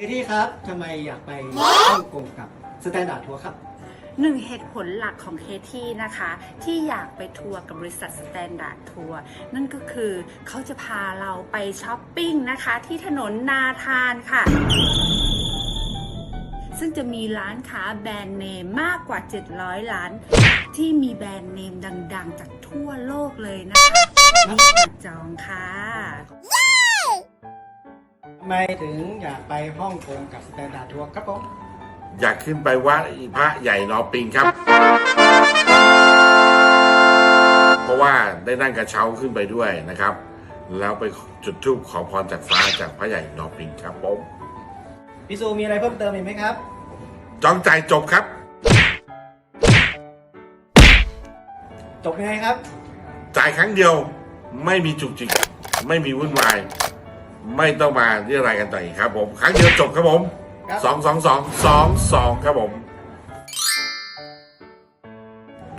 เอที่ครับทำไมอยากไปฮ่องกงกับสแตนดาร์ดทัวร์ครับ หนึ่งเหตุผลหลักของเคที่นะคะ ที่อยากไปทัวร์กับบริษัทสแตนดาร์ดทัวร์นั่นก็คือเขาจะพาเราไปช้อปปิ้งนะคะ ที่ถนนนาทานค่ะ ซึ่งจะมีร้านค้าแบรนด์เนมมากกว่า 700ล้าน ที่มีแบรนด์เนมดัง ๆ จากทั่วโลกเลยนะคะรีบมาจองค่ะทำ ไมถึงอยากไปฮ่องกงกับสแตนดาร์ดทัวร์ครับผม อยากขึ้นไปวัดพระใหญ่นอปิงครับ เพราะว่าได้นั่งกระเช้าขึ้นไปด้วยนะครับ แล้วไปจุดธูปขอพรจากฟ้าจากพระใหญ่นอปิงครับผมพี่ซูมีอะไรเพิ่มเติมอีกไหมครับ จองจ่ายจบครับ จบยังไงครับ จ่ายครั้งเดียวไม่มีจุกจิก ไม่มีวุ่นวาย ไม่ต้องมาเรียรายกันต่ออีกครับ ผมครั้งเดียวจบครับผมครับสองสองสองสองสองครับผม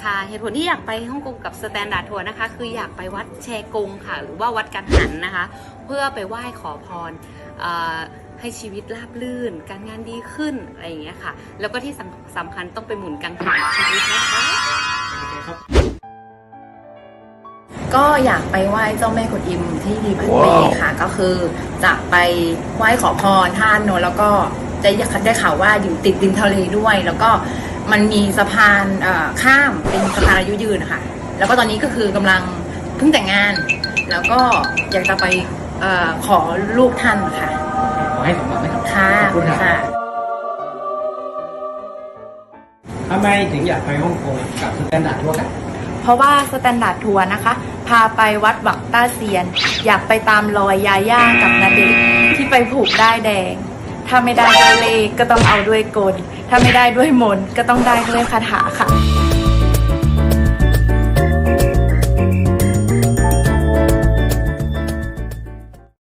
ค่ะเหตุผลที่อยากไปฮ่องกงกับสแตนดาร์ดทัวร์นะคะ คืออยากไปวัดแชกงค่ะ หรือว่าวัดกันหันนะคะ เพื่อไปไหว้ขอพรเอ่อให้ชีวิตราบรื่น การงานดีขึ้นอะไรอย่างเงี้ยค่ะ แล้วก็ที่สำสำคัญต้องไปหมุนกังหันชีวิตนะคะโอเคครับ ก็อยากไปไหว้เจ้าแม่กวนอิมที่ดีพันปีค่ะ ก็คือจะไปไหว้ขอพรท่านเนอะแล้วก็จะอยากได้ข่าวว่าอยู่ติดริมทะเลด้วย แล้วก็มันมีสะพานเอ่อข้ามเป็นสะพานอายุยืนนะคะแล้วก็ตอนนี้ก็คือกำลังเพิ่งแต่งงาน แล้วก็อยากจะไปเออขอลูกท่านค่ะขอให้สมหวังนะครับค่ะขอบคุณครับค่ะ ทำไมถึงอยากไปฮ่องกงกับสแตนดาร์ดทัวร์ครับเพราะว่าสแตนดาร์ดทัวร์นะคะ พาไปวัดหวังต้าเซียน อยากไปตามรอยยาย่ากับนาเดชที่ไปผูกได้แดง ถ้าไม่ได้ด้วยเลขก็ต้องเอาด้วยกล ถ้าไม่ได้ด้วยมนต์ก็ต้องได้ด้วยคาถาค่ะ